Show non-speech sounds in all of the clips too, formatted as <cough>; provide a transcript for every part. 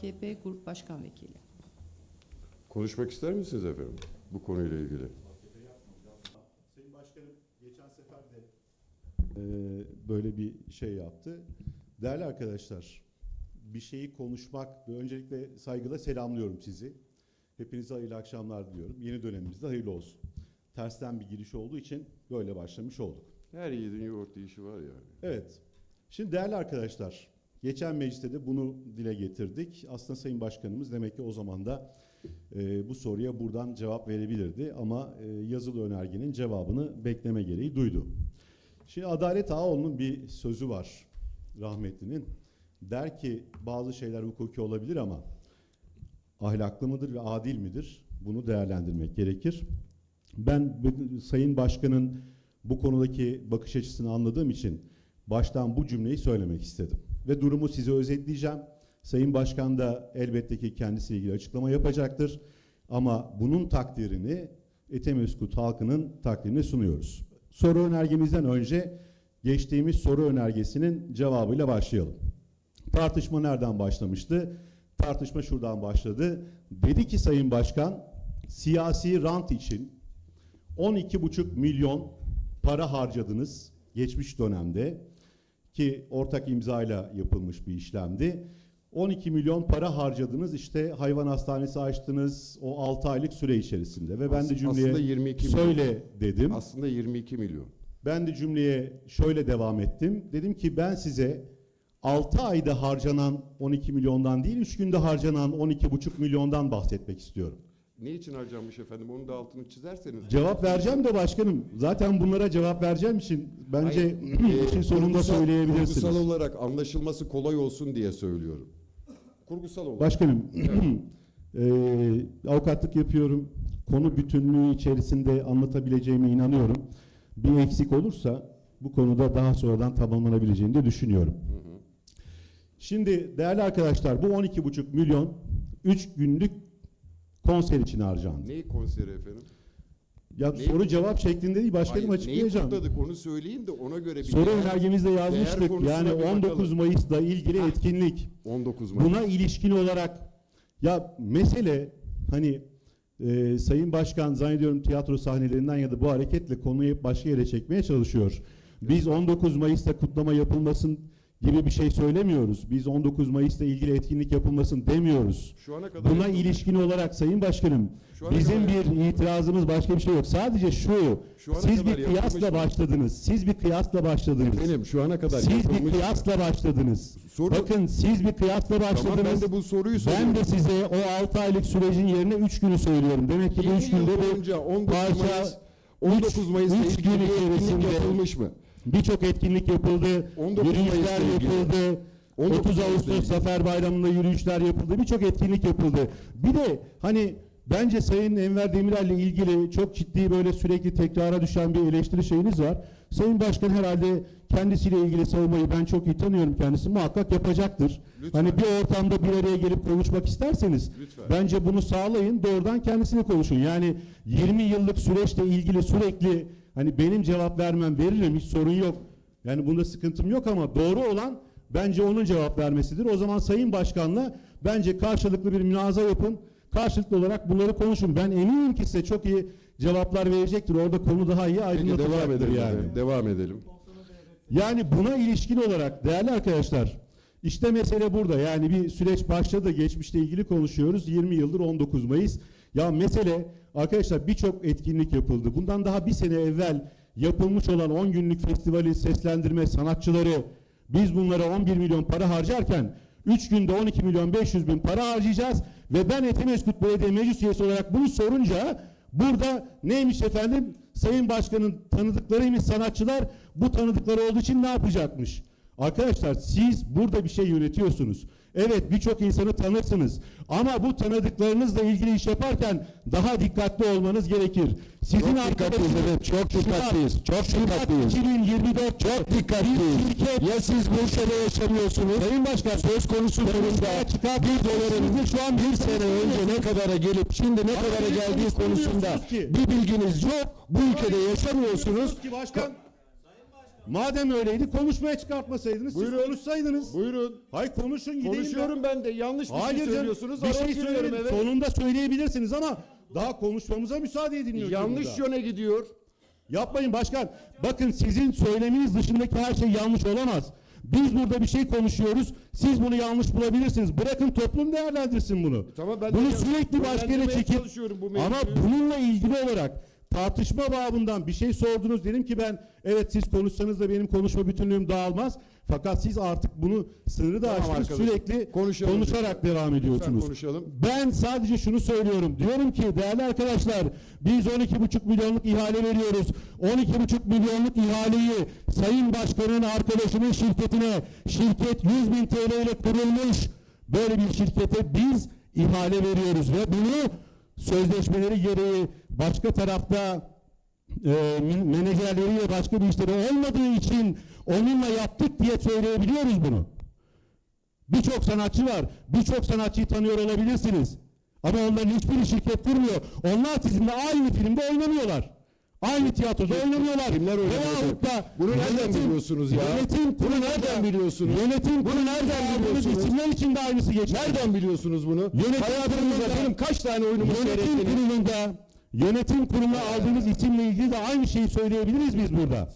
AKP Grup Başkan Vekili. Konuşmak ister misiniz efendim bu konuyla ilgili? Sayın Başkanım geçen sefer de e, böyle bir şey yaptı. Değerli arkadaşlar, bir şeyi konuşmak ve öncelikle saygıyla selamlıyorum sizi. Hepinize hayırlı akşamlar diliyorum. Yeni dönemimizde hayırlı olsun. Tersten bir giriş olduğu için böyle başlamış olduk. Her yiğidin yoğurt işi var yani. Evet. Şimdi değerli arkadaşlar, geçen mecliste de bunu dile getirdik. Aslında Sayın Başkanımız demek ki o zaman da e, bu soruya buradan cevap verebilirdi ama e, yazılı önergenin cevabını bekleme gereği duydu. Şimdi Adalet Ağaoğlu'nun bir sözü var rahmetlinin. Der ki bazı şeyler hukuki olabilir ama ahlaklı mıdır ve adil midir? Bunu değerlendirmek gerekir. Ben Sayın Başkan'ın bu konudaki bakış açısını anladığım için baştan bu cümleyi söylemek istedim. Ve durumu size özetleyeceğim. Sayın Başkan da elbette ki kendisiyle ilgili açıklama yapacaktır. Ama bunun takdirini Etemeskut halkının takdirine sunuyoruz. Soru önergemizden önce geçtiğimiz soru önergesinin cevabıyla başlayalım. Tartışma nereden başlamıştı? Tartışma şuradan başladı. Dedi ki Sayın Başkan, siyasi rant için 12,5 milyon para harcadınız geçmiş dönemde ki ortak imzayla yapılmış bir işlemdi. 12 milyon para harcadınız işte hayvan hastanesi açtınız o 6 aylık süre içerisinde ve ben de Aslında cümleye 22 milyon. söyle dedim. Aslında 22 milyon. Ben de cümleye şöyle devam ettim. Dedim ki ben size 6 ayda harcanan 12 milyondan değil 3 günde harcanan 12,5 milyondan bahsetmek istiyorum. Ne için harcanmış efendim? Onun da altını çizerseniz. Cevap vereceğim de başkanım. Zaten bunlara cevap vereceğim için bence Hayır, <clears throat> işin e, sonunda kurgusal- söyleyebilirsiniz. Kurgusal olarak anlaşılması kolay olsun diye söylüyorum. Kurgusal olarak. Başkanım, eee, <clears throat> avukatlık yapıyorum. Konu bütünlüğü içerisinde anlatabileceğime inanıyorum. Bir eksik olursa bu konuda daha sonradan tamamlanabileceğini de düşünüyorum. Şimdi değerli arkadaşlar bu 12,5 milyon 3 günlük konser için harcandı. Neyi konseri efendim? Ya Neyi- soru cevap şeklinde değil başkanım Hayır, açıklayacağım. Neyi kutladık onu söyleyin de ona göre bir Soru önergemizde yazmıştık. Yani bir 19 bakalım. Mayıs'la ilgili etkinlik. 19 Mayıs. Buna ilişkin olarak ya mesele hani e, Sayın Başkan zannediyorum tiyatro sahnelerinden ya da bu hareketle konuyu başka yere çekmeye çalışıyor. Biz 19 Mayıs'ta kutlama yapılmasın gibi bir şey söylemiyoruz. Biz 19 Mayıs'ta ilgili etkinlik yapılmasın demiyoruz. Şu ana kadar Buna ilişkin olarak Sayın Başkanım bizim bir itirazımız başka bir şey yok. Sadece şu, Şu siz bir kıyasla başladınız. Siz bir kıyasla başladınız. Efendim şu ana kadar Siz bir kıyasla başladınız. Soru- Bakın siz bir kıyasla başladınız. Tamam ben de bu soruyu Ben soruyorum. de size o 6 aylık sürecin yerine 3 günü söylüyorum. Demek ki bu 3 Yedi yıl günde bir 19 parça, Mayıs 19 Mayıs'ta üç gün içerisinde yapılmış mı? birçok etkinlik yapıldı. 19 yürüyüşler Mayıs'la ilgili. yapıldı. 19 30 Mayıs'la Ağustos. Zafer Bayramı'nda yürüyüşler yapıldı. Birçok etkinlik yapıldı. Bir de hani bence Sayın Enver Demirel'le ilgili çok ciddi böyle sürekli tekrara düşen bir eleştiri şeyiniz var. Sayın Başkan herhalde kendisiyle ilgili savunmayı ben çok iyi tanıyorum kendisi muhakkak yapacaktır. Lütfen. Hani bir ortamda bir araya gelip konuşmak isterseniz Lütfen. bence bunu sağlayın doğrudan kendisine konuşun. Yani 20 yıllık süreçle ilgili sürekli hani benim cevap vermem veririm hiç sorun yok. Yani bunda sıkıntım yok ama doğru olan bence onun cevap vermesidir. O zaman Sayın Başkan'la bence karşılıklı bir münazara yapın. Karşılıklı olarak bunları konuşun. Ben eminim ki size çok iyi cevaplar verecektir. Orada konu daha iyi Peki devam edelim. yani. Devam edelim. Yani buna ilişkin olarak değerli arkadaşlar işte mesele burada. Yani bir süreç başladı. Geçmişle ilgili konuşuyoruz. 20 yıldır 19 Mayıs. Ya mesele arkadaşlar birçok etkinlik yapıldı. Bundan daha bir sene evvel yapılmış olan 10 günlük festivali seslendirme sanatçıları biz bunlara 11 milyon para harcarken 3 günde 12 milyon 500 bin para harcayacağız ve ben Etimeskut Belediye Meclis Üyesi olarak bunu sorunca burada neymiş efendim Sayın Başkan'ın tanıdıklarıymış sanatçılar bu tanıdıkları olduğu için ne yapacakmış? Arkadaşlar siz burada bir şey yönetiyorsunuz. Evet birçok insanı tanırsınız. Ama bu tanıdıklarınızla ilgili iş yaparken daha dikkatli olmanız gerekir. Sizin Çok dikkatliyiz evet, çok dikkatliyiz, çok dikkatliyiz. 2024 Çok dikkatliyiz. Şirket- Ya siz Bursa'da yaşamıyorsunuz. Sayın Başkan söz konusu durumda bir doların şu an bir sene önce ne kadara gelip şimdi ne kadara geldiği konusunda bir bilginiz yok. Bu ülkede yaşamıyorsunuz. ki başkan Madem öyleydi konuşmaya çıkartmasaydınız Buyurun. siz konuşsaydınız. Buyurun. Hayır konuşun gideyim Konuşuyorum ben de. Yanlış bir Hayır şey söylüyorsunuz. Bir araya şey giriyorum, söyleyin. evet. Sonunda söyleyebilirsiniz ama daha konuşmamıza müsaade edilmiyor. ki Yanlış burada. yöne gidiyor. Yapmayın başkan. Bakın sizin söyleminiz dışındaki her şey yanlış olamaz. Biz burada bir şey konuşuyoruz. Siz bunu yanlış bulabilirsiniz. Bırakın toplum değerlendirsin bunu. Tamam ben bunu de sürekli başka yere çekip çalışıyorum bu ama bununla ilgili olarak tartışma babından bir şey sordunuz. Dedim ki ben evet siz konuşsanız da benim konuşma bütünlüğüm dağılmaz. Fakat siz artık bunu sınırı da Tamam aştınız. arkadaşım. Sürekli Konuşalım konuşarak lütfen. devam ediyorsunuz. Lütfen konuşalım. Ben sadece şunu söylüyorum. Diyorum ki değerli arkadaşlar biz 12,5 milyonluk ihale veriyoruz. 12,5 milyonluk ihaleyi Sayın Başkan'ın arkadaşının şirketine şirket 100 bin TL ile kurulmuş böyle bir şirkete biz ihale veriyoruz ve bunu sözleşmeleri gereği başka tarafta e, men- menajerleriyle başka bir işleri olmadığı için onunla yaptık diye söyleyebiliyoruz bunu. Birçok sanatçı var. Birçok sanatçıyı tanıyor olabilirsiniz. Ama onların hiçbiri şirket kurmuyor. Onlar sizinle aynı filmde oynamıyorlar. Aynı tiyatroda oynamıyorlar. kimler oynuyor Veyahut da Bunu nereden yönetim- biliyorsunuz ya? Yönetim Bunu nereden biliyorsunuz? Yönetim Bunu nereden biliyorsunuz? isimler için de aynısı geçer. Nereden biliyorsunuz bunu? Yönetim Hayatınızda kurulunda- benim kaç tane oyunumu Yönetim seyrettiniz? kurulunda yönetim kuruluna aldığınız isimle ilgili de aynı şeyi söyleyebiliriz biz burada.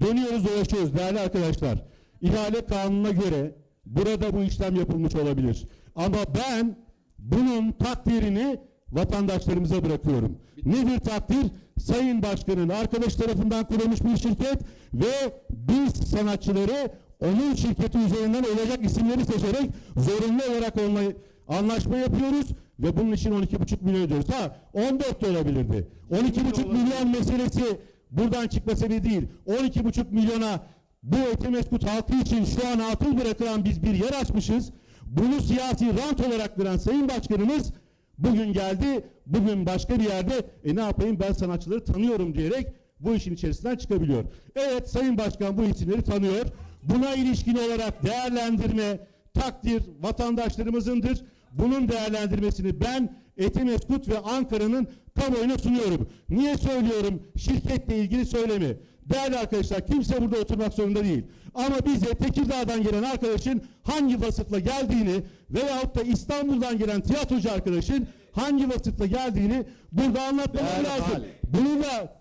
Dönüyoruz dolaşıyoruz değerli arkadaşlar. İhale kanununa göre burada bu işlem yapılmış olabilir. Ama ben bunun takdirini vatandaşlarımıza bırakıyorum. Nedir takdir? Sayın Başkan'ın arkadaş tarafından kurulmuş bir şirket ve biz sanatçıları onun şirketi üzerinden olacak isimleri seçerek zorunlu olarak onunla anlaşma yapıyoruz ve bunun için 12,5 milyon ödüyoruz. Ha 14 de olabilirdi. 12,5 milyon meselesi buradan çıkma sebebi değil. 12,5 milyona bu Etimeskut halkı için şu an atıl bırakılan biz bir yer açmışız. Bunu siyasi rant olarak gören Sayın Başkanımız bugün geldi, bugün başka bir yerde e ne yapayım ben sanatçıları tanıyorum diyerek bu işin içerisinden çıkabiliyor. Evet Sayın Başkan bu isimleri tanıyor. Buna ilişkin olarak değerlendirme, takdir vatandaşlarımızındır. Bunun değerlendirmesini ben Etimeskut ve Ankara'nın kamuoyuna sunuyorum. Niye söylüyorum? Şirketle ilgili söylemi. Değerli arkadaşlar kimse burada oturmak zorunda değil. Ama bize Tekirdağ'dan gelen arkadaşın hangi vasıfla geldiğini veyahut da İstanbul'dan gelen tiyatrocu arkadaşın hangi vasıfla geldiğini burada anlatmam Değerli lazım. hali. Bunu da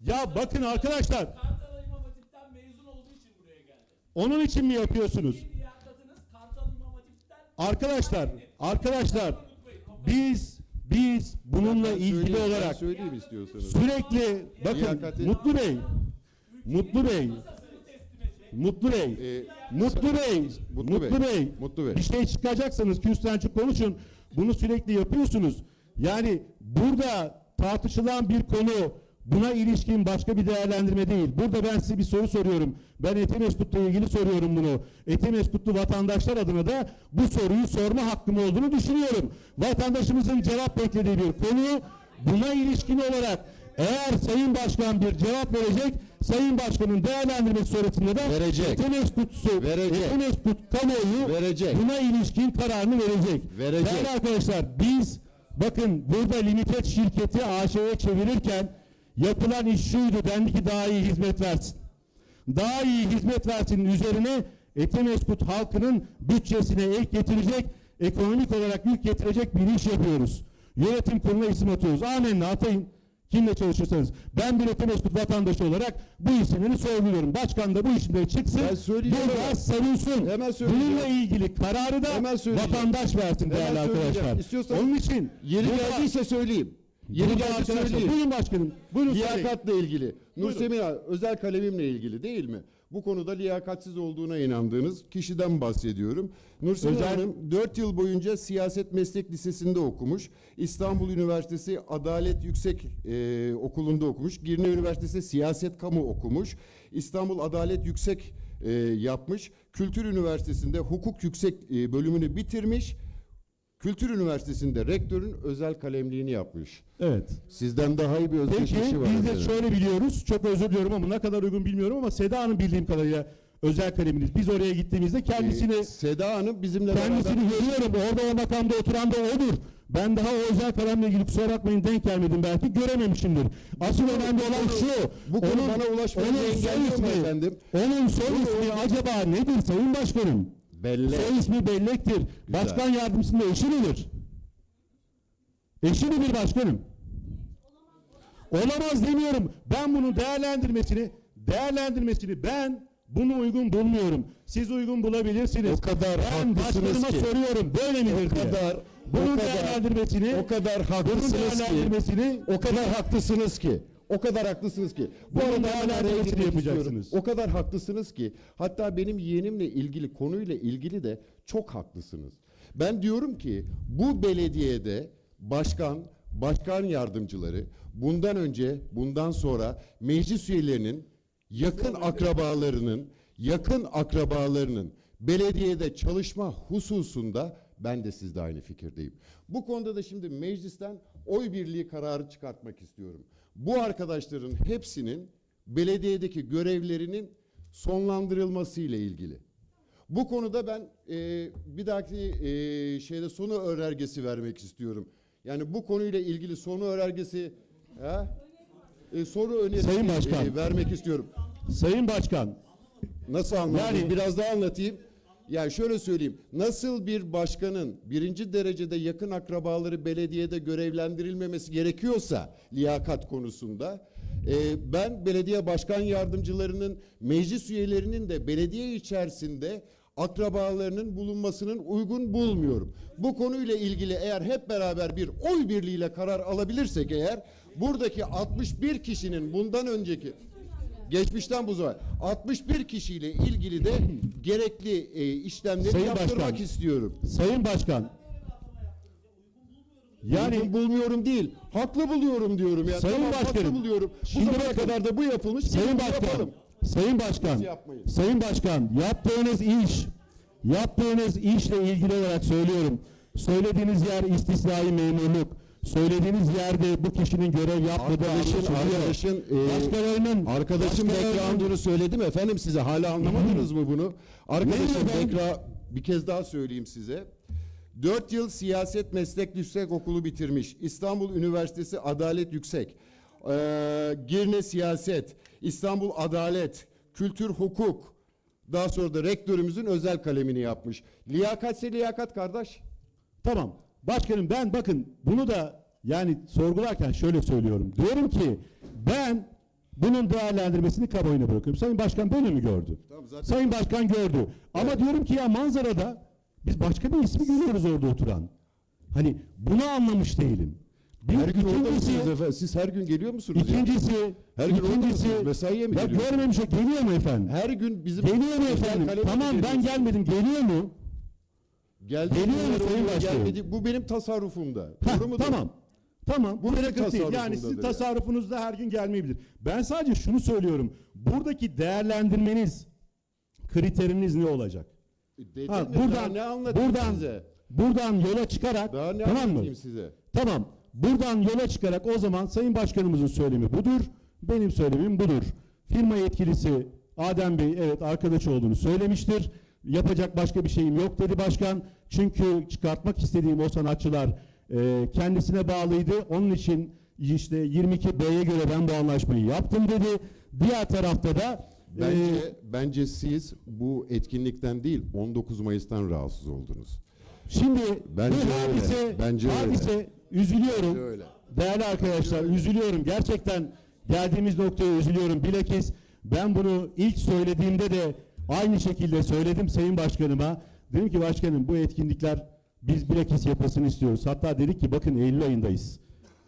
ya bakın arkadaşlar Kartal İmam Hatip'ten mezun olduğu için buraya geldi. onun için mi yapıyorsunuz? Bir liyakatınız Kartal İmam Hatip'ten Arkadaşlar, arkadaşlar biz biz bununla Ben ilgili söyleyeyim, olarak söyleyeyim istiyorsanız. sürekli bakın Liyakati- Mutlu Bey Mutlu Bey Mutlu Bey Ee, Mutlu Bey Mutlu Mutlu Bey, Bey Mutlu Bey. bir şey çıkacaksanız küstenci konuşun bunu sürekli yapıyorsunuz yani burada tartışılan bir konu buna ilişkin başka bir değerlendirme değil. Burada ben size bir soru soruyorum. Ben Etimeskut'la ilgili soruyorum bunu. Etimeskutlu vatandaşlar adına da bu soruyu sorma hakkım olduğunu düşünüyorum. Vatandaşımızın cevap beklediği bir konu. Buna ilişkin olarak eğer Sayın Başkan bir cevap verecek, Sayın Başkan'ın değerlendirmesi sonrasında da Verecek. Etimeskut'su, Verecek. Etimeskut kamuoyu Verecek. buna ilişkin kararını verecek. Verecek. Değerli arkadaşlar biz bakın burada limited şirketi AŞ'ye çevirirken yapılan iş şuydu dendi ki daha iyi hizmet versin. Daha iyi hizmet versin üzerine Etimeskut halkının bütçesine ek getirecek, ekonomik olarak yük getirecek bir iş yapıyoruz. Yönetim kuruluna isim atıyoruz. Amenna atayın. Kimle çalışırsanız. Ben bir Etimeskut vatandaşı olarak bu isimleri sorguluyorum. Başkan da bu isimleri çıksın. Burada savunsun. Hemen. Bununla ilgili kararı da Hemen söyleyeceğim. vatandaş versin Hemen değerli söyleyeceğim. arkadaşlar. İstiyorsan- Onun için Yeri burada- geldiyse söyleyeyim. Yeri burada geldi söyleyeyim. Buyurun başkanım. Buyurun. Liyakatla ilgili. Nursemin özel kalemimle ilgili değil mi? Bu konuda liyakatsiz olduğuna inandığınız kişiden bahsediyorum. Nursemin Özel- Hanım 4 yıl boyunca Siyaset Meslek Lisesi'nde okumuş. İstanbul Üniversitesi Adalet Yüksek e, Okulu'nda okumuş. Girne Üniversitesi Siyaset Kamu okumuş. İstanbul Adalet Yüksek e, yapmış. Kültür Üniversitesi'nde hukuk yüksek e, bölümünü bitirmiş. Kültür Üniversitesi'nde rektörün özel kalemliğini yapmış. Evet. Sizden daha iyi bir Peki özgeçmişi var. biz de şöyle biliyoruz. Çok özür diliyorum ama ne kadar uygun bilmiyorum ama Seda Hanım bildiğim kadarıyla özel kaleminiz. Biz oraya gittiğimizde kendisini Ee, Seda Hanım bizimle beraber kendisini görüyorum. Orada o makamda oturan da odur. Ben daha o özel kalemle ilgili kusura bakmayın denk gelmedim belki görememişimdir. Asıl önemli olan şu. bu konu bana onun soy engelliyor mu ismi- efendim? Onun soy ismi acaba nedir Sayın Başkanım? Bellek. Soy ismi bellektir. Başkan yardımcısının da eşi midir? Eşi midir başkanım? Olamaz demiyorum. Ben bunun değerlendirmesini, değerlendirmesini ben bunu uygun bulmuyorum. Siz uygun bulabilirsiniz. O kadar ben başkanıma ki. soruyorum. Böyle midir O diye. kadar, bunun o kadar, değerlendirmesini, o kadar haklısınız ki, o kadar haklısınız ki, o kadar haklısınız ki. Bu Bunun arada araya girmek yapacaksınız. istiyorum. O kadar haklısınız ki, hatta benim yeğenimle ilgili konuyla ilgili de çok haklısınız. Ben diyorum ki bu belediyede başkan, başkan yardımcıları bundan önce, bundan sonra meclis üyelerinin yakın akrabalarının, yakın akrabalarının belediyede çalışma hususunda ben de sizde aynı fikirdeyim. Bu konuda da şimdi meclisten oy birliği kararı çıkartmak istiyorum. Bu arkadaşların hepsinin belediyedeki görevlerinin sonlandırılması ile ilgili. Bu konuda ben e, bir dahaki e, şeyde sonu önergesi vermek istiyorum. Yani bu konuyla ilgili sonu önergesi ha? E, soru önerisi Sayın Başkan. e, vermek istiyorum. Sayın Başkan, Nasıl anlatayım? Yani- Biraz daha anlatayım. Yani şöyle söyleyeyim. Nasıl bir başkanın birinci derecede yakın akrabaları belediyede görevlendirilmemesi gerekiyorsa liyakat konusunda e, ben belediye başkan yardımcılarının meclis üyelerinin de belediye içerisinde akrabalarının bulunmasının uygun bulmuyorum. Bu konuyla ilgili eğer hep beraber bir oy birliğiyle karar alabilirsek eğer buradaki 61 kişinin bundan önceki Geçmişten bu zaman 61 kişiyle ilgili de gerekli e, işlemleri Sayın yaptırmak Başkan. istiyorum. Sayın Başkan. Yani Yani bulmuyorum değil, haklı buluyorum diyorum ya. Sayın tamam, Başkanım, haklı buluyorum. Bu şimdi zamana kadar da bu yapılmış. Sayın Başkan, yapalım. Sayın Başkan. Sayın Başkan, yaptığınız iş, yaptığınız işle ilgili olarak söylüyorum. Söylediğiniz yer istisnai memurluk. Söylediğiniz yerde bu kişinin görev yapmadığı Arkadaşın, arkadaşın, e, Başkalarının, Arkadaşım başkalarının- background'unu söyledim efendim size. Hala anlamadınız mı bunu? Arkadaşım efendim? background bir kez daha söyleyeyim size. 4 yıl siyaset meslek yüksek okulu bitirmiş. İstanbul Üniversitesi Adalet Yüksek. Ee, Girne Siyaset, İstanbul Adalet, Kültür Hukuk. Daha sonra da rektörümüzün özel kalemini yapmış. Liyakatse liyakat kardeş. Tamam. Başkanım ben bakın bunu da yani sorgularken şöyle söylüyorum. Diyorum ki ben bunun değerlendirmesini kamuoyuna bırakıyorum. Sayın Başkan böyle mi gördü? Tamam, zaten- Sayın Başkan gördü. Ama diyorum ki ya manzarada biz başka bir ismi görüyoruz orada oturan. Hani bunu anlamış değilim. Bir, Her gün orada mısınız efendim? Siz her gün geliyor musunuz? ya? ikincisi, Her gün orada ikincisi, mısınız? Mesaiye mi ya geliyorsunuz? görmemiş geliyor mu efendim? Her gün bizim Geliyor mu efendim? Tamam ben gelmedim. Geliyor mu? Geldi. Geliyor mu Sayın Başkanım? gelmedi. Bu benim tasarrufumda. Heh, Doğru mudur? Tamam. Tamam. Bu benim sıkıntı değil. Yani sizin yani. tasarrufunuzda her gün gelmeyebilir. Ben sadece şunu söylüyorum. Buradaki değerlendirmeniz kriteriniz ne olacak? Dedim Ha, daha buradan ne anlatayım buradan size? buradan yola çıkarak Daha ne tamam mı? size? Tamam. Buradan yola çıkarak o zaman Sayın Başkanımızın söylemi budur. Benim söylemim budur. Firma yetkilisi Adem Bey evet arkadaş olduğunu söylemiştir. Yapacak başka bir şeyim yok dedi başkan. Çünkü çıkartmak istediğim o sanatçılar e, kendisine bağlıydı. Onun için işte 22B'ye göre ben bu anlaşmayı yaptım dedi. Diğer tarafta da e, Bence bence siz bu etkinlikten değil 19 Mayıs'tan rahatsız oldunuz. Şimdi Bence bu öyle. hadise, Bence öyle. hadise üzülüyorum. Bence öyle. Değerli arkadaşlar üzülüyorum. Gerçekten geldiğimiz noktaya üzülüyorum. Bilakis ben bunu ilk söylediğimde de aynı şekilde söyledim Sayın Başkanıma. Dedim ki başkanım bu etkinlikler biz bilakis yapasını istiyoruz. Hatta dedik ki bakın Eylül ayındayız.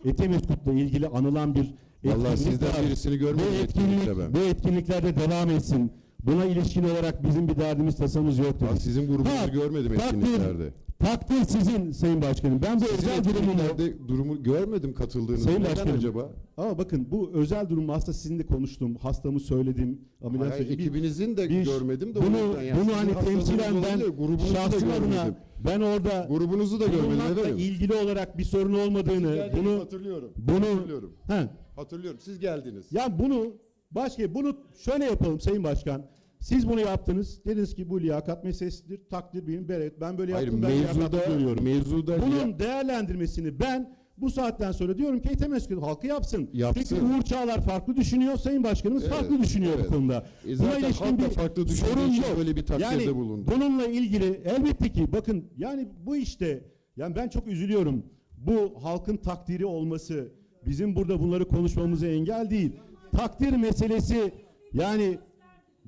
Etemeskut'la ilgili anılan bir etkinlik sizden var. birisini görmedim Bu etkinlik, ben. bu etkinliklerde devam etsin. Buna ilişkin olarak bizim bir derdimiz tasamız yok dedik. Bak sizin grubunuzu Ha, görmedim takdir- etkinliklerde. Takdir sizin Sayın Başkanım. Ben bu Sizin özel durumu etkinliklerde durumu görmedim katıldığınızı. Sayın Neden Başkanım. acaba? Ama bakın bu özel durumu aslında sizinle konuştum. Hastamı söyledim. Ameliyat Hayır, ekibinizin de bir- görmedim de o bunu, yüzden yani bunu sizin hani hastalığınız temsilen ben grubunuzu da şahsım adına görmedim. ben orada Grubunuzu da görmedim efendim. ilgili olarak bir sorun olmadığını Geldiğinizi bunu hatırlıyorum. bunu Hatırlıyorum. he, Hatırlıyorum. Siz geldiniz. ya bunu başka bunu şöyle yapalım Sayın Başkan. Siz bunu yaptınız. Dediniz ki bu liyakat meselesidir. Takdir benim. Evet ben böyle Hayır yaptım. Ben liyakatlı mevzuda, görüyorum. mevzuda Bunun değerlendirmesini ben bu saatten sonra diyorum ki Etemeskül halkı yapsın. Yapsın. Çünkü Uğur Çağlar farklı düşünüyor, Sayın Başkanımız Evet, farklı düşünüyor evet. bu konuda. E zaten halk da farklı sorun yok. böyle bir takdirde yani bulundu. bununla ilgili elbette ki bakın yani bu işte yani ben çok üzülüyorum. Bu halkın takdiri olması bizim burada bunları konuşmamıza engel değil. Takdir meselesi yani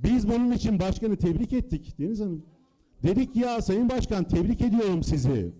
biz bunun için başkanı tebrik ettik Deniz Hanım. Dedik ya Sayın Başkan tebrik ediyorum sizi.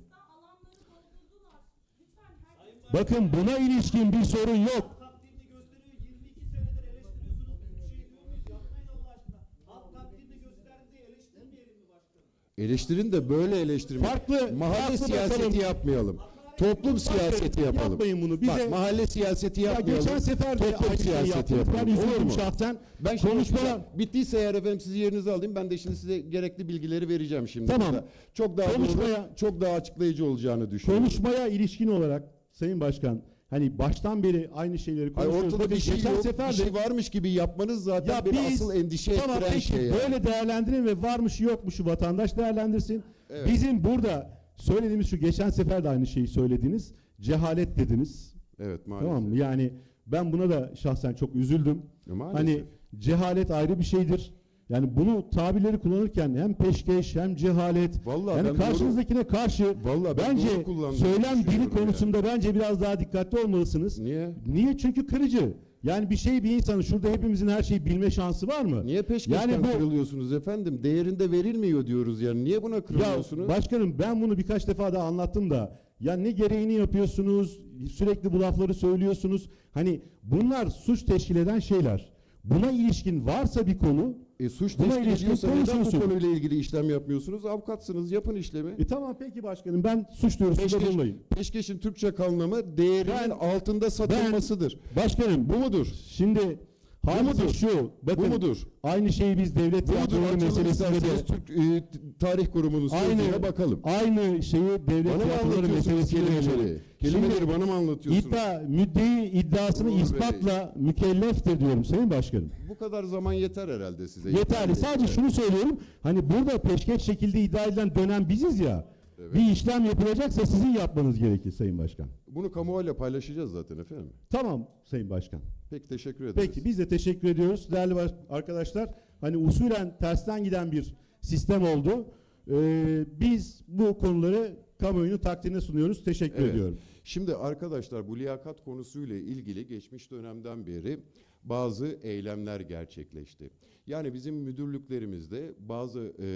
Bakın buna ilişkin bir sorun yok. Takdirini gösteriyor. 22 senedir eleştiriyorsunuz. Biz bir diyor muyuz? Yapmayın Allah aşkına. Halk takdirini gösterdi diye eleştirmeyelim mi başkanım? Eleştirin de böyle eleştirme. Farklı- mahalle farklı siyaseti bakalım. yapmayalım. Toplum siyaseti yapalım. Yapmayın bunu. Bize- Bak mahalle siyaseti Ya yapmayalım. geçen sefer de toplum siyaseti yapalım. Ben Olur mu? şahsen. Ben şimdi konuşmalar bittiyse eğer efendim sizi yerinize alayım. Ben de şimdi size gerekli bilgileri vereceğim şimdi. Tamam. burada. Çok daha Konuşmaya- doğru, çok daha açıklayıcı olacağını düşünüyorum. konuşmaya ilişkin olarak Sayın Başkan hani baştan beri aynı şeyleri konuşuyoruz. ortada Tabii bir şey yok. sefer Bir de şey varmış gibi yapmanız zaten Ya beni biz- asıl endişe tamam ettiren peki şey. yani. böyle değerlendirin ve varmış yokmuşu vatandaş değerlendirsin. Evet. Bizim burada söylediğimiz şu geçen sefer de aynı şeyi söylediniz. Cehalet dediniz. Evet maalesef. Tamam mı? Yani ben buna da şahsen çok üzüldüm. E, maalesef. Hani cehalet ayrı bir şeydir. Yani bunu tabirleri kullanırken hem peşkeş hem cehalet Vallahi yani karşınızdakine karşı Vallahi ben bence doğru söylem dili konusunda bence biraz daha dikkatli olmalısınız. Niye? Niye? Çünkü kırıcı. Yani bir şey bir insanın şurada hepimizin her şeyi bilme şansı var mı? Niye peşkeşten Yani bu- kırılıyorsunuz efendim? Değerinde verilmiyor diyoruz yani. Niye buna Ya kırılıyorsunuz? başkanım ben bunu birkaç defa da anlattım da ya ne gereğini yapıyorsunuz sürekli bu lafları söylüyorsunuz hani bunlar suç teşkil eden şeyler buna ilişkin varsa bir konu E, suç Buna teşkil ilişkin ediyorsa neden bu konuşuyorsun. konuyla ilgili işlem yapmıyorsunuz? Avukatsınız yapın işlemi. e tamam peki başkanım ben suç duyurusunda Peşkeş, bulunayım. peşkeşin Türkçe kanlamı değerinin Ben- altında satılmasıdır. Başkanım Bu mudur? şimdi hadise mudur? şu bakın Bu mudur? aynı şeyi biz devlet tiyatroları meselesinde de Türk e, Tarih Kurumu'nun sözlüğüne aynı bakalım. aynı şeyi devlet Bana mı tiyatroları anlatıyorsunuz meselesinde de kelimeleri? Kelimeleri bana mı anlatıyorsunuz? İddia, müddei iddiasını Uğur Bey. ispatla mükelleftir diyorum Sayın Başkanım. Bu kadar zaman yeter herhalde size. Yeterli. Sadece şunu söylüyorum. Hani burada peşkeş şekilde iddia edilen dönem biziz ya. Evet. Bir işlem yapılacaksa sizin yapmanız gerekir Sayın Başkan. Bunu kamuoyuyla paylaşacağız zaten efendim. Tamam Sayın Başkan. Peki teşekkür ederiz. Peki biz de teşekkür ediyoruz değerli arkadaşlar. Hani usulen tersten giden bir sistem oldu. Ee, biz bu konuları kamuoyunun takdirine sunuyoruz. Teşekkür Evet. ediyorum. Şimdi arkadaşlar bu liyakat konusuyla ilgili geçmiş dönemden beri bazı eylemler gerçekleşti. Yani bizim müdürlüklerimizde bazı e,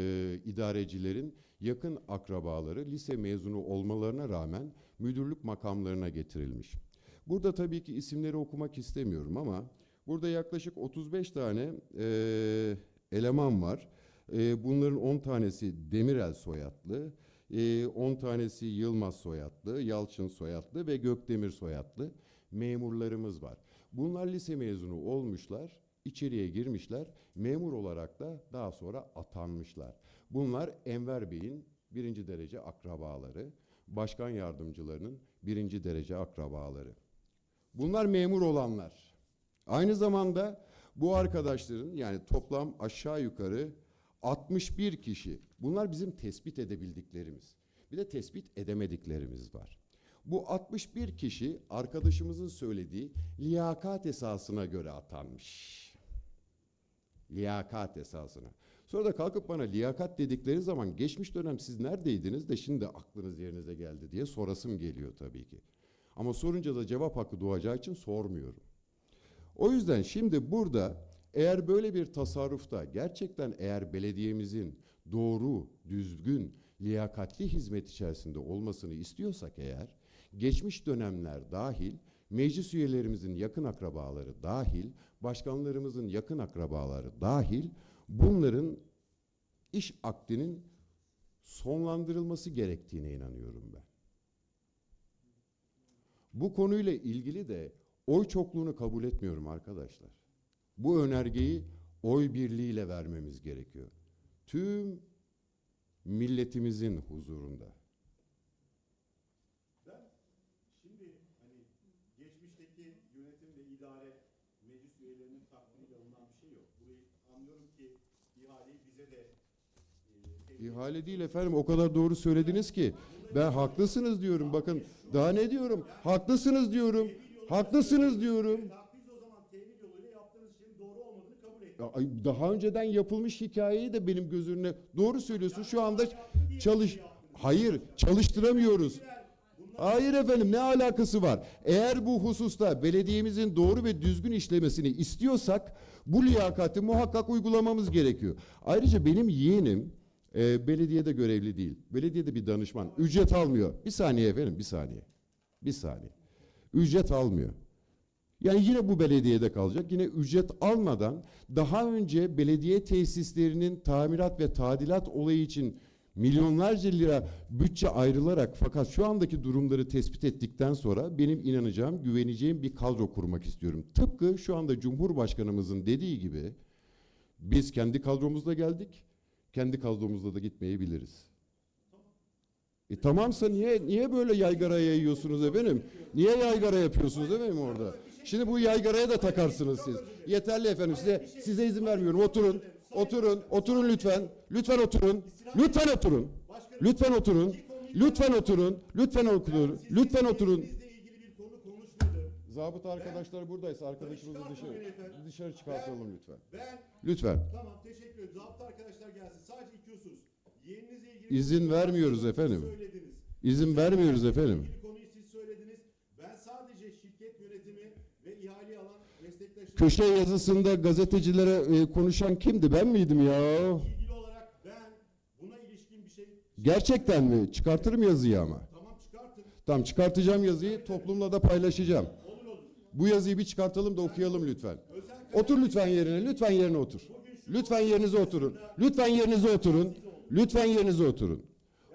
idarecilerin yakın akrabaları lise mezunu olmalarına rağmen müdürlük makamlarına getirilmiş. Burada tabii ki isimleri okumak istemiyorum ama burada yaklaşık 35 tane e, eleman var. E, bunların 10 tanesi Demirel soyadlı, e, 10 tanesi Yılmaz soyadlı, Yalçın soyadlı ve Gökdemir soyadlı memurlarımız var. Bunlar lise mezunu olmuşlar, içeriye girmişler, memur olarak da daha sonra atanmışlar. Bunlar Enver Bey'in birinci derece akrabaları, başkan yardımcılarının birinci derece akrabaları. Bunlar memur olanlar. Aynı zamanda bu arkadaşların yani toplam aşağı yukarı 61 kişi. Bunlar bizim tespit edebildiklerimiz. Bir de tespit edemediklerimiz var. Bu 61 kişi arkadaşımızın söylediği liyakat esasına göre atanmış. Liyakat esasına. Sonra da kalkıp bana liyakat dedikleri zaman geçmiş dönem siz neredeydiniz de şimdi aklınız yerinize geldi diye sorasım geliyor tabii ki. Ama sorunca da cevap hakkı doğacağı için sormuyorum. O yüzden şimdi burada eğer böyle bir tasarrufta gerçekten eğer belediyemizin doğru, düzgün, liyakatli hizmet içerisinde olmasını istiyorsak eğer geçmiş dönemler dahil meclis üyelerimizin yakın akrabaları dahil, başkanlarımızın yakın akrabaları dahil bunların iş akdinin sonlandırılması gerektiğine inanıyorum ben. Bu konuyla ilgili de oy çokluğunu kabul etmiyorum arkadaşlar. Bu önergeyi oy birliğiyle vermemiz gerekiyor. Tüm milletimizin huzurunda. Şimdi hani geçmişteki yönetim ve idare meclis üyelerinin takdiriyle alınan bir şey yok. Burayı anlıyorum ki ihale bize de İhale değil efendim o kadar doğru söylediniz ki. Ben haklısınız diyorum bakın daha ne diyorum haklısınız diyorum haklısınız diyorum. Daha önceden yapılmış hikayeyi de benim göz önüne doğru söylüyorsun şu anda çalış hayır çalıştıramıyoruz. Hayır efendim ne alakası var? Eğer bu hususta belediyemizin doğru ve düzgün işlemesini istiyorsak bu liyakati muhakkak uygulamamız gerekiyor. Ayrıca benim yeğenim e, belediyede görevli değil. Belediyede bir danışman. Ücret almıyor. Bir saniye efendim bir saniye. Bir saniye. Ücret almıyor. Yani yine bu belediyede kalacak. Yine ücret almadan daha önce belediye tesislerinin tamirat ve tadilat olayı için milyonlarca lira bütçe ayrılarak fakat şu andaki durumları tespit ettikten sonra benim inanacağım, güveneceğim bir kadro kurmak istiyorum. Tıpkı şu anda Cumhurbaşkanımızın dediği gibi biz kendi kadromuzla geldik, kendi kadromuzla da gitmeyi biliriz. E tamamsa niye niye böyle yaygara yayıyorsunuz efendim? Niye yaygara yapıyorsunuz efendim orada? Şimdi bu yaygaraya da takarsınız siz. Yeterli efendim size size izin vermiyorum. Oturun. Oturun. Oturun lütfen. Lütfen oturun. Lütfen oturun. Lütfen oturun. Lütfen oturun. Lütfen oturun. Lütfen oturun. Zabıta arkadaşlar buradaysa arkadaşımızı dışarı dışarı çıkartalım lütfen. Lütfen. tamam teşekkür ederim. Zabıta arkadaşlar gelsin. Sadece iki husus. Yeğeninizle ilgili İzin vermiyoruz efendim. söylediniz. İzin vermiyoruz efendim. Konuyu siz söylediniz. Ben sadece şirket yönetimi ve ihale alan meslektaşlarım Köşe yazısında gazetecilere e, konuşan kimdi? Ben miydim ya? ilgili olarak ben buna ilişkin bir şey Gerçekten mi? Çıkartırım yazıyı ama. tamam çıkartın. Tamam çıkartacağım yazıyı toplumla da paylaşacağım. Olur olur. Bu yazıyı bir çıkartalım da okuyalım lütfen. Özel Otur lütfen yerine. Lütfen yerine otur. Lütfen yerinize oturun. Lütfen yerinize oturun. Lütfen yerinize oturun.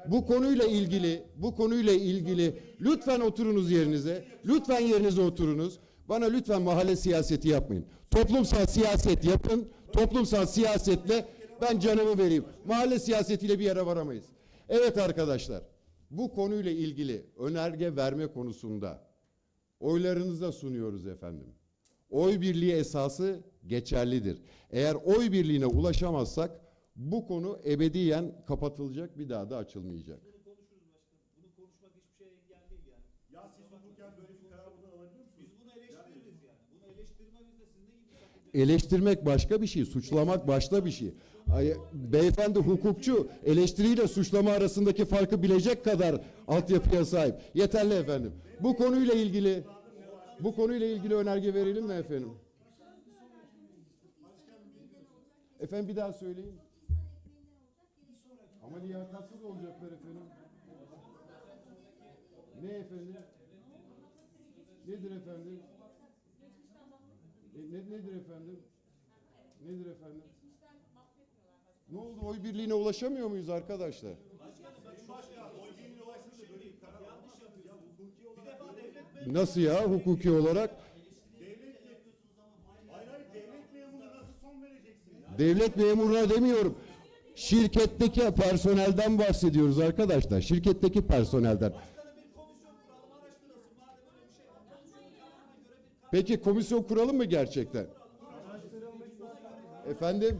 Bu konuyla ilgili, bu konuyla ilgili lütfen oturunuz yerinize. Lütfen yerinize oturunuz. Bana lütfen mahalle siyaseti yapmayın. Toplumsal siyaset yapın. Toplumsal siyasetle ben canımı vereyim. Mahalle siyasetiyle bir yere varamayız. Evet arkadaşlar. Bu konuyla ilgili önerge verme konusunda oylarınıza sunuyoruz efendim. Oy birliği esası geçerlidir. Eğer oy birliğine ulaşamazsak bu konu ebediyen kapatılacak bir daha da açılmayacak. Bunu konuşuruz başkanım. Bunu konuşmak hiçbir şeye engel değil yani. Ya siz hukuken böyle bir karar buradan alabiliyor musunuz? Biz bunu eleştiririz yani. Bunu eleştirmemizde sizin ne gibi sakınca Eleştirmek başka bir şey, suçlamak başka bir şey. Ay, beyefendi hukukçu eleştiriyle suçlama arasındaki farkı bilecek kadar altyapıya sahip. Yeterli efendim. Bu konuyla ilgili bu konuyla ilgili önerge verelim mi efendim? Efendim bir daha söyleyin. Ama liyakatsız olacaklar efendim. Ne efendim? Nedir efendim? E, ne, nedir efendim? Nedir efendim? Ne oldu? Oy birliğine ulaşamıyor muyuz arkadaşlar? Nasıl ya hukuki olarak? nasıl? Devlet memuruna demiyorum. Şirketteki personelden bahsediyoruz arkadaşlar. Şirketteki personelden. şey Peki komisyon kuralım mı gerçekten? Efendim?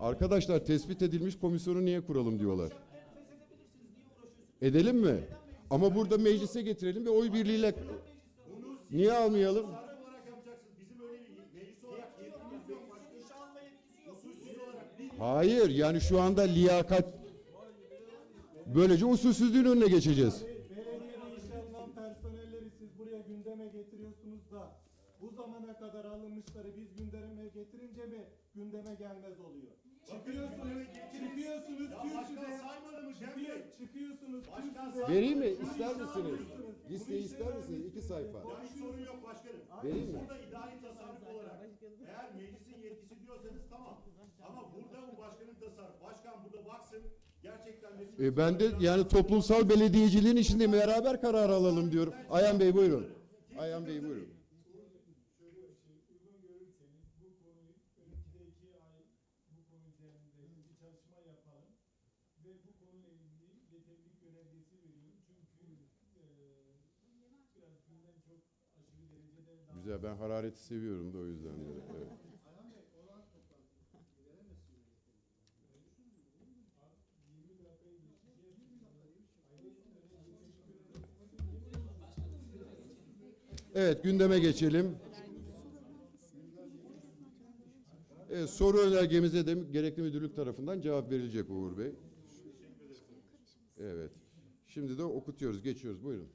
Arkadaşlar tespit edilmiş komisyonu niye kuralım diyorlar. Edelim mi? Ama burada meclise getirelim ve oy birliğiyle niye almayalım? Karar olarak yapacaksınız. Bizim öyle bir meclis olarak yetkimiz yok. Başka iş alma yetkisi yok. usulsüz olarak biz Hayır yani şu anda liyakat böylece usulsüzlüğün önüne geçeceğiz. Belediyede işe alınan personelleri siz buraya gündeme getiriyorsunuz da bu zamana kadar alınmışları biz gündeme getirince mi gündeme gelmez oluyor? Çıkıyorsunuz, çıkıyorsunuz kürsüde, çıkıyor- çıkıyorsunuz kürsüde. Vereyim mi? İster misiniz? Listeyi ister misiniz? İki sayfa. Ya hiç sorun yok başkanım. Vereyim mi? Burada idari tasarruf olarak eğer meclisin yetkisi diyorsanız tamam. Ama burada bu başkanın tasarrufu. Başkan burada baksın. Gerçekten. E ben de yani toplumsal belediyeciliğin içinde beraber karar alalım diyorum. Ayhan Bey buyurun. Ayhan Bey buyurun. Güzel ben harareti seviyorum da o yüzden. böyle, Evet gündeme geçelim. Evet, soru önergemize de gerekli müdürlük tarafından cevap verilecek Uğur Bey. Evet. Şimdi de okutuyoruz, geçiyoruz. Buyurun.